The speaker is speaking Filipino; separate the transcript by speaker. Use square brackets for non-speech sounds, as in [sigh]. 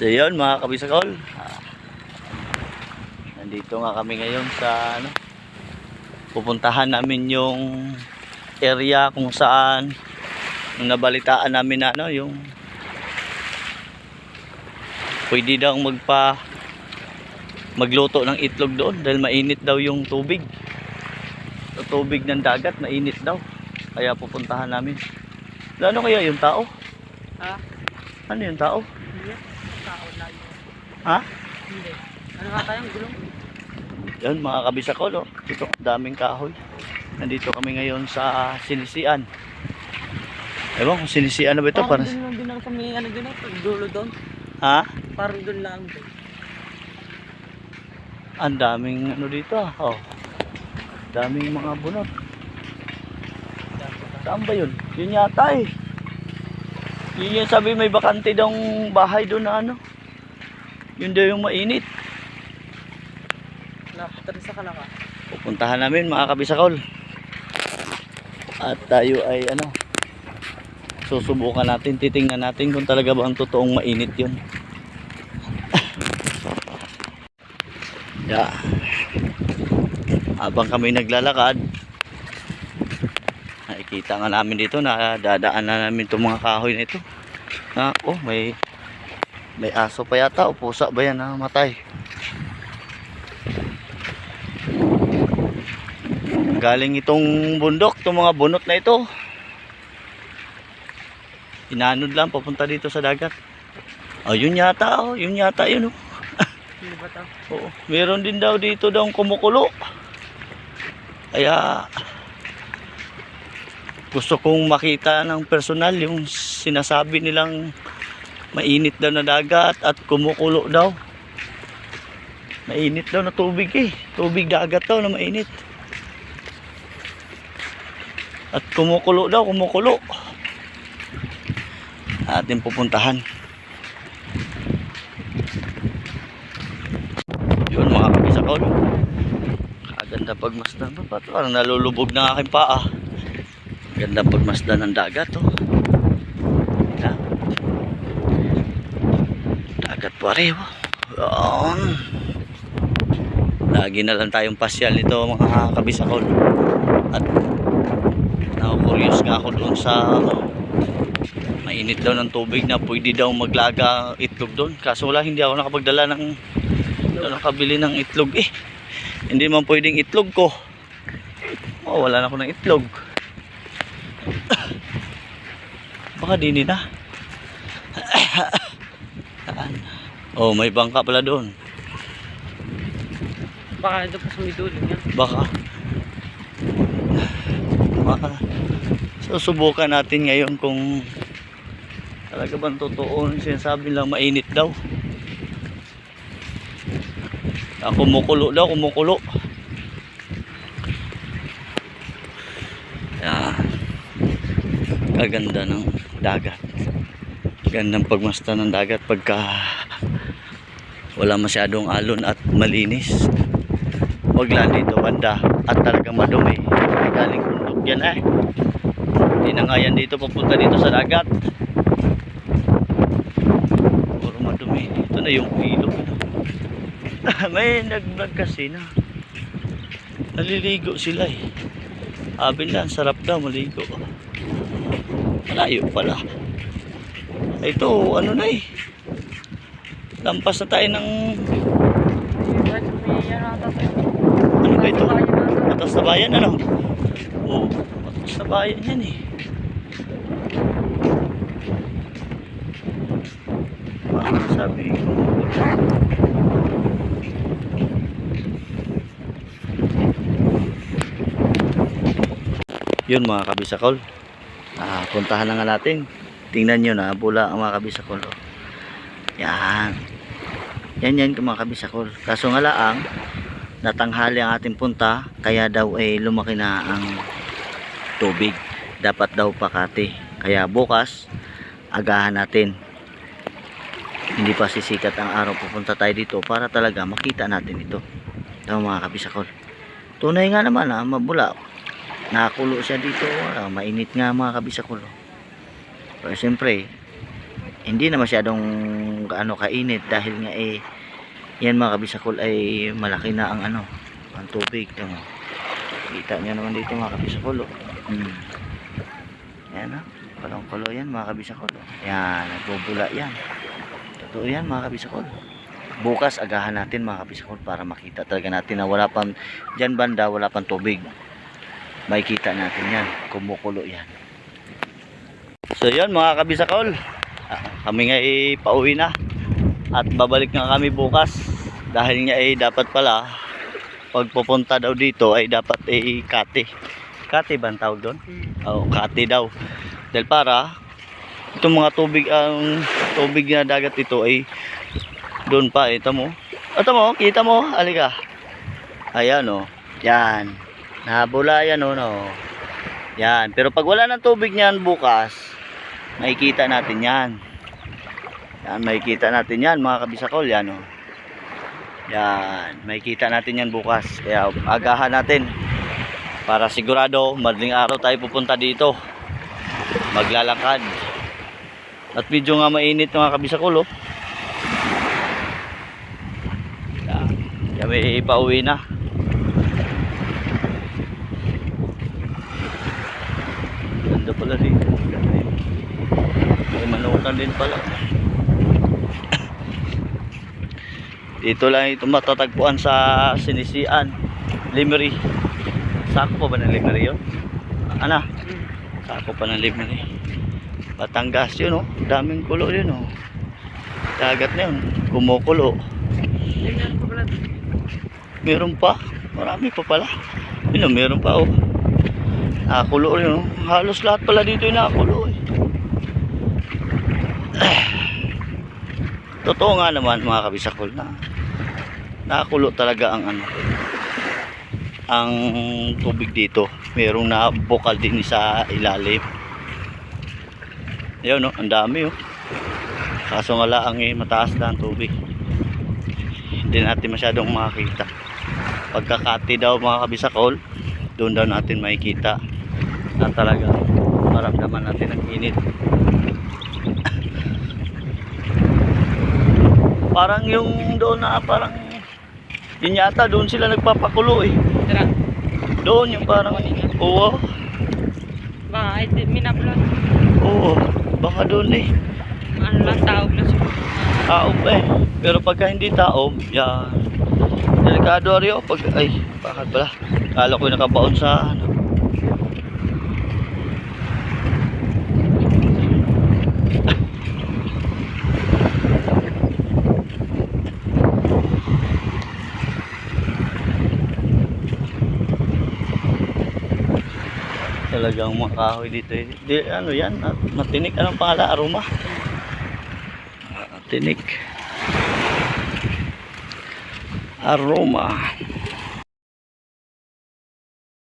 Speaker 1: So yun mga kabisakol. Ah, nandito nga kami ngayon sa ano, pupuntahan namin yung area kung saan nabalitaan namin na ano, yung pwede daw magpa magluto ng itlog doon dahil mainit daw yung tubig. Sa tubig ng dagat, mainit daw. Kaya pupuntahan namin. Ano kaya yung tao?
Speaker 2: Ha?
Speaker 1: Ano yung tao? Ha?
Speaker 2: Hindi. Ano nga tayong gulong?
Speaker 1: Yan mga kabisa ko, no? Ito, daming kahoy. Nandito kami ngayon sa Sinisian. Ewan kung Sinisian na ba ito? Para...
Speaker 2: Parang doon lang din may ano doon, dulo doon.
Speaker 1: Ha?
Speaker 2: Parang doon lang doon.
Speaker 1: Ang daming ano dito ah. Oh. Daming mga bunot. Saan ba yun? Yun yata eh. Yun yung sabi may bakante daw bahay doon na ano. Yun daw yung mainit.
Speaker 2: Lapit rin sa kalaka.
Speaker 1: Pupuntahan namin mga kabisakol. At tayo ay ano, susubukan natin, titingnan natin kung talaga ba ang totoong mainit yun. [laughs] yeah. Habang kami naglalakad, nakikita nga namin dito na dadaan na namin itong mga kahoy na ito. Na, oh, may may aso pa yata o pusa ba yan na matay. Galing itong bundok, itong mga bunot na ito. Inanod lang papunta dito sa dagat. Oh, yun yata, oh, yun yata yun. Oh. [laughs] Oo, meron din daw dito daw kumukulo. Kaya gusto kong makita ng personal yung sinasabi nilang mainit daw na dagat at kumukulo daw. Mainit daw na tubig eh. Tubig dagat daw na mainit. At kumukulo daw, kumukulo. Atin pupuntahan. Yun mga kabisakol. Kaganda pagmasdan. Ba't parang nalulubog ng aking paa? Ganda pagmasdan ng dagat oh. Yan. Dagat pareho. Yan. Lagi na lang tayong pasyal nito mga kabisakol. At na-curious nga ako doon sa mainit daw ng tubig na pwede daw maglaga itlog doon. Kaso wala hindi ako nakapagdala ng ano nakabili ng itlog eh. Hindi man pwedeng itlog ko. Oh, wala na ako ng itlog. [coughs] Baka dini na. [coughs] [coughs] Oh, may bangka pala doon.
Speaker 2: Baka ito pa sa may dulo niya.
Speaker 1: Baka. Baka. Susubukan natin ngayon kung talaga bang totoo yung sinasabi lang mainit daw. Ah, kumukulo daw, kumukulo. Yan. Kaganda ng dagat. Gandang pagmasta ng dagat pagka wala masyadong alon at malinis. Wag lang dito banda at talagang madumi. Galing bundok yan eh. Hindi na nga yan dito papunta dito sa dagat. Puro madumi. Ito na yung ilog. [laughs] May nag-vlog kasi na. Naliligo sila eh. Sabi lang, sarap daw maligo. Malayo pala. Ito, ano na eh. Lampas na tayo ng,
Speaker 2: ano
Speaker 1: ano ba ito? Matas na bayan, ano? Oo, matas na bayan yan eh. Parang sabi. Yun mga kabisakol. Ah, puntahan na nga natin. Tingnan nyo na, bula ang mga kabisakol. oh. Yan. Yan yan mga kabisakol. Kaso nga laang, natanghali ang ating punta kaya daw ay lumaki na ang tubig. Dapat daw pakati kaya bukas agahan natin. Hindi pa sisikat ang araw pupunta tayo dito para talaga makita natin ito. Ito mga kabisakol. Tunay nga naman ah, mabula. Nakakulo siya dito. Ah, mainit nga mga kabisakol. Pero siyempre hindi na masyadong ano kainit dahil nga eh yan mga kabisakol ay malaki na ang ano ang tubig tama kita nyo naman dito mga kabisakol oh. hmm. yan ah palong kulo yan mga kabisakol oh. yan nagbubula yan. Totoo yan mga kabisakol. Bukas agahan natin mga kabisakol para makita talaga natin na wala pang dyan banda wala pang tubig. Makikita natin yan. Kumukulo yan. So yan mga kabisakol kami nga ay pauwi na. At babalik nga kami bukas. Dahil nga ay dapat pala pag pupunta daw dito ay dapat ay kati. Kati ba ang tawag doon?
Speaker 2: Hmm.
Speaker 1: Oo, kati daw. Dahil para itong mga tubig ang tubig na dagat ito ay doon pa ito mo ito mo kita mo halika. Ayan o yan. Nabula yan o no. Yan. Pero pag wala ng tubig niyan bukas makikita natin yan. Yan makikita natin yan mga kabisakol. Yan o yan makikita natin yan bukas. Kaya agahan natin. Para sigurado madaling araw tayo pupunta dito. Maglalakad. At medyo nga mainit mga kabisakol oh. yan kami pauwi na. Ganda pala dito may manukan din pala. Dito lang ito matatagpuan sa sinisian. Limery. Sako pa ba ng limery yun? ano?
Speaker 2: Hmm.
Speaker 1: sako pa ng limery. Batangas yun oh. Daming kulo yun oh. Dagat na yun. Kumukulo. Meron pa. Marami pa pala. Yun oh, meron pa oh. Nakakulo rin oh. Halos lahat pala dito yung nakakulo totoo nga naman mga kabisakol na nakakulo talaga ang ano ang tubig dito. Merong na bukal din sa ilalim. Yun oh, ang dami oh. Kaso nga lang eh, mataas na ang tubig. Hindi natin masyadong makakita. Pagkakati daw mga kabisakol doon daw natin makikita na talaga maramdaman natin ang init parang yung doon na parang yun yata doon sila nagpapakulo eh.
Speaker 2: Tara.
Speaker 1: doon yung parang oo.
Speaker 2: Baka ay minupload.
Speaker 1: oo baka doon eh.
Speaker 2: Ano lang taog na siguro.
Speaker 1: taob eh. Pero pagka hindi taob yan. Delikado rin pag ay bakit pala? Kala ko nakabaon sa ano talagang mga kahoy dito eh. Di, ano yan? At matinik. Anong pangalan aroma? Ah, tinik. Aroma